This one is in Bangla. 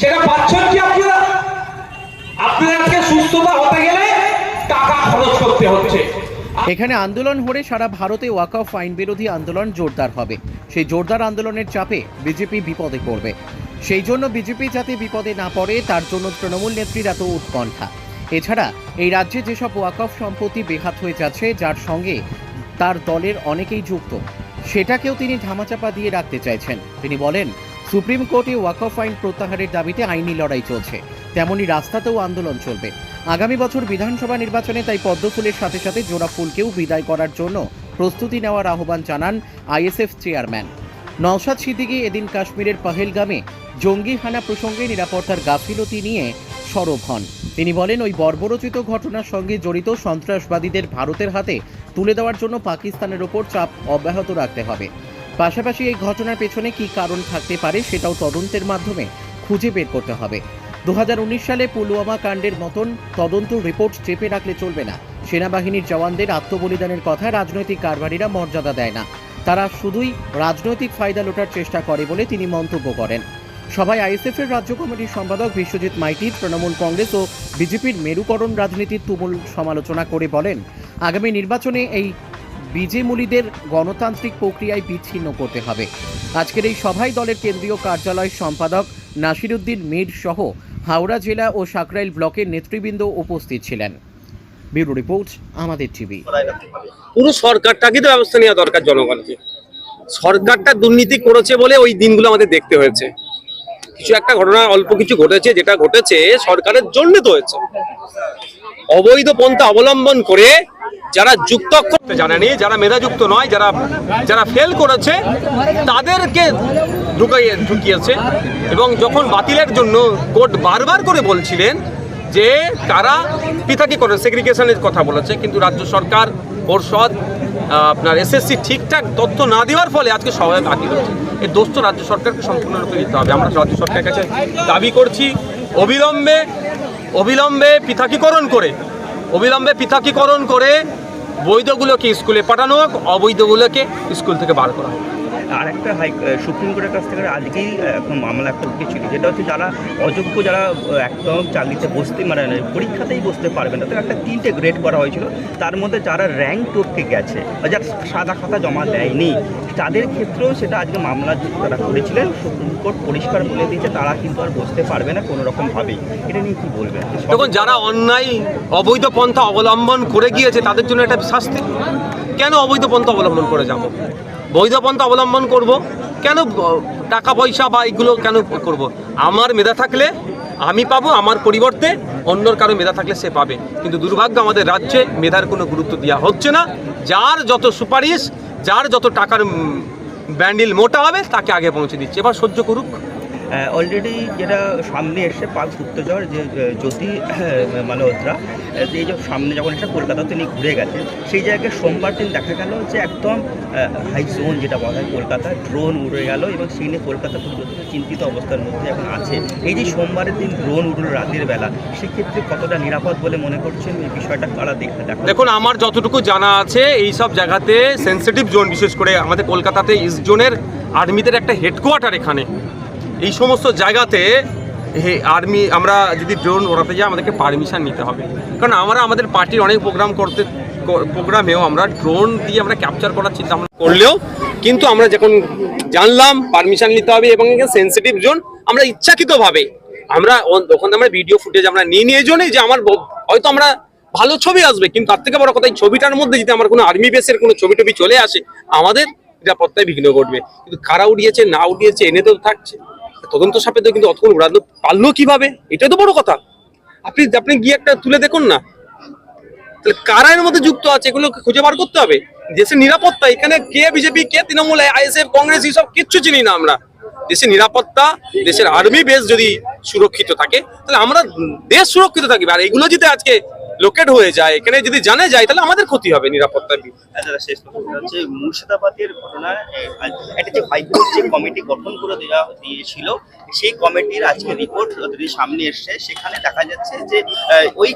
সেটা পাচ্ছেন কি আপনারা? আপনাদের আজকে সুস্থতা হতে গেলে টাকা খরচ করতে হচ্ছে। এখানে আন্দোলন হলে সারা ভারতে ওয়াকফ আইন বিরোধী আন্দোলন জোরদার হবে। সেই জোরদার আন্দোলনের চাপে বিজেপি বিপদে পড়বে। সেই জন্য বিজেপি যাতে বিপদে না পড়ে, তার জন্য তৃণমূল নেত্রীর এত উৎকণ্ঠা। এছাড়া এই রাজ্যে যেসব ওয়াকফ সম্পত্তি বেহাত হয়ে যাচ্ছে, যার সঙ্গে তার দলের অনেকেই যুক্ত, সেটাকেও তিনি ধামাচাপা দিয়ে রাখতে চাইছেন। তিনি বলেন সুপ্রিম কোর্টে ওয়াকফ আইন প্রত্যাহারের দাবিতে আইনি লড়াই চলছে। তেমনি রাস্তাতেও আন্দোলন চলবে। আগামী বছর বিধানসভা নির্বাচনে তাই পদ্মফুলের সাথে সাথে জোড়া ফুলকেও বিদায় করার জন্য প্রস্তুতি নেওয়ার আহ্বান জানান আইএসএফ চেয়ারম্যান। নওশাদ সিদ্দিকী এদিন কাশ্মীরের পাহেলগামে জঙ্গি হানা প্রসঙ্গে নিরাপত্তার গাফিলতি নিয়ে সরব হন। তিনি বলেন, ওই বর্বরচিত ঘটনার সঙ্গে জড়িত সন্ত্রাসবাদীদের ভারতের হাতে তুলে দেওয়ার জন্য পাকিস্তানের ওপর চাপ অব্যাহত রাখতে হবে। পাশাপাশি এই ঘটনার পেছনে কী কারণ থাকতে পারে সেটাও তদন্তের মাধ্যমে খুঁজে বের করতে হবে। দু হাজার উনিশ সালে পুলওয়ামা কাণ্ডের মতন তদন্ত রিপোর্ট চেপে রাখলে চলবে না। সেনাবাহিনীর জওয়ানদের আত্মবলিদানের কথা রাজনৈতিক কারবারিরা মর্যাদা দেয় না। তারা শুধুই রাজনৈতিক ফায়দা লোটার চেষ্টা করে বলে তিনি মন্তব্য করেন। সভায় আইএসএফের রাজ্য কমিটির সম্পাদক বিশ্বজিৎ মাইতি, তৃণমূল কংগ্রেস ও বিজেপির মেরুকরণ রাজনীতির তুমুল সমালোচনা করে বলেন, আগামী নির্বাচনে এই বিজেমূলীদের গণতান্ত্রিক প্রক্রিয়ায় বিচ্ছিন্ন করতে হবে। আজকের এই সভায় দলের কেন্দ্রীয় কার্যালয় সম্পাদক নাসিরুদ্দিন মীর সহ হাওড়া জেলা ও সাকরাইল ব্লকের নেতৃবৃন্দ উপস্থিত ছিলেন। ব্যুরো রিপোর্ট, আমাদের টিভি। পুরো সরকারটাকে তো ব্যবস্থা নেওয়া দরকার জনগণকে সরকারটা দুর্নীতি করেছে বলে ওই দিনগুলো আমাদের দেখতে হয়েছে। কিছু একটা ঘটনা, অল্প কিছু ঘটেছে, যেটা ঘটেছে সরকারের জন্য তো হয়েছে। অবৈধ পন্থা অবলম্বন করে যারা যুক্ত জানেনি, যারা মেধাযুক্ত নয়, যারা যারা ফেল করেছে, তাদেরকে ঢুকাইয়ে, ঢুকিয়েছে। এবং যখন বাতিলের জন্য কোর্ট বারবার করে বলছিলেন যে কারা পৃথকীকরণ সেগ্রিগেশনের কথা বলেছে, কিন্তু রাজ্য সরকার পর্ষদ আপনার এসএসসি ঠিকঠাক তথ্য না দেওয়ার ফলে আজকে সবাই বাতিল হচ্ছে এই দোষ তো রাজ্য সরকারকে সম্পূর্ণরূপে নিতে হবে। আমরা রাজ্য সরকারের কাছে দাবি করছি, অবিলম্বে অবিলম্বে পৃথকীকরণ করে, অবিলম্বে পৃথকীকরণ করে বৈধগুলোকে স্কুলে পাঠানো হোক, অবৈধগুলোকে স্কুল থেকে বার করা হোক। আর একটা হাই সুপ্রিম কোর্টের কাছ থেকে আজকেই এখন মামলা একটা উঠেছিল যেটা হচ্ছে যারা অযোগ্য, যারা একদম চাকরিতে বসতে মানে পরীক্ষাতেই বসতে পারবে না। তো একটা তিনটে গ্রেড করা হয়েছিল। তার মধ্যে যারা র্যাঙ্ক টপকে গেছে, বা যারা সাদা খাতা জমা দেয়নি তাদের ক্ষেত্রেও সেটা আজকে মামলা তারা করেছিলেন, সুপ্রিম কোর্ট পরিষ্কার বলে দিয়েছে, তারা কিন্তু আর বসতে পারবে না কোনো রকমভাবেই এটা নিয়ে কী বলবেন? দেখুন, যারা অন্যায় অবৈধ পন্থা অবলম্বন করে গিয়েছে, তাদের জন্য একটা শাস্তি। কেন অবৈধ পন্থা অবলম্বন করে যাব? বৈধ পন্থা অবলম্বন করব? কেন টাকা পয়সা বা এগুলো কেন করব? আমার মেধা থাকলে আমি পাবো, আমার পরিবর্তে অন্যর কারও মেধা থাকলে সে পাবে। কিন্তু দুর্ভাগ্য আমাদের রাজ্যে মেধার কোনো গুরুত্ব দেওয়া হচ্ছে না। যার যত সুপারিশ যার যত টাকার ব্যান্ডিল মোটা হবে তাকে আগে পৌঁছে দিচ্ছে। এবার সহ্য করুক। অলরেডি যেটা সামনে এসে পাক গুপ্তচর, যে জ্যোতি মালহোত্রা এই যে সামনে যখন এটা কলকাতা তিনি ঘুরে গেছে সেই জায়গায় সোমবার দিন দেখা গেল যে একদম হাই জোন যেটা বলা হয় কলকাতা ড্রোন উড়ে গেল এবং সেই নিয়ে কলকাতা খুব চিন্তিত অবস্থার মধ্যে এখন আছে। এই যে সোমবারের দিন ড্রোন উড়লো রাতের বেলা, সেক্ষেত্রে কতটা নিরাপদ বলে মনে করছেন? এই বিষয়টা কারা দেখা। দেখুন, আমার যতটুকু জানা আছে, এই সব জায়গাতে সেন্সিটিভ জোন বিশেষ করে আমাদের কলকাতাতে ইস্ট জোনের আর্মিদের একটা হেডকোয়ার্টার এখানে। এই সমস্ত জায়গাতে হে আর্মি, আমরা যদি ড্রোন ওড়াতে যাই, আমাদেরকে পারমিশন নিতে হবে। কারণ আমরা আমাদের পার্টির অনেক প্রোগ্রাম করতে প্রোগ্রামেও আমরা ড্রোন দিয়ে আমরা ক্যাপচার করার চিন্তা ভাবনা করলেও কিন্তু আমরা যখন জানলাম পারমিশন নিতে হবে এবং সেন্সিটিভ জোন আমরা ইচ্ছাকৃতভাবে আমরা ওখানে আমরা ভিডিও ফুটেজ আমরা নিয়ে নিয়ে জন্যই যে আমার হয়তো আমরা ভালো ছবি আসবে, কিন্তু তার থেকে বড় কথা এই ছবিটার মধ্যে যদি আমার কোনো আর্মি বেসের কোনো ছবি টবি চলে আসে, আমাদের নিরাপত্তায় বিঘ্ন ঘটবে। কিন্তু কারা উড়িয়েছে, না উড়িয়েছে, এনে তো থাকছে। তদন্ত সাপেক্ষে কিন্তু অতক্ষণ উড়ানো পারল কীভাবে? এটাই তো বড় কথা। আপনি আপনি গিয়ে একটা তুলে দেখুন না। তাহলে কারা এর মধ্যে যুক্ত আছে? এগুলো খুঁজে বার করতে হবে। দেশের নিরাপত্তা, এখানে কে বিজেপি, কে তৃণমূল আইএসএফ কংগ্রেস, এইসব কিচ্ছু চিনি না আমরা। দেশের নিরাপত্তা, দেশের আর্মি বেস যদি সুরক্ষিত থাকে, তাহলে আমরা দেশ সুরক্ষিত থাকবে। আর এগুলো যদি আজকে লোকেট হয়ে যায়, এখানে যদি জানা যায়, তাহলে আমাদের ক্ষতি হবে নিরাপত্তার আচ্ছা শেষ হচ্ছে মুর্শিদাবাদের হাইকোর্ট যে কমিটি গঠন করে দেওয়া দিয়েছিল, সেই কমিটির আজকে রিপোর্ট সামনে এসছে, সেখানে দেখা যাচ্ছে যে ওই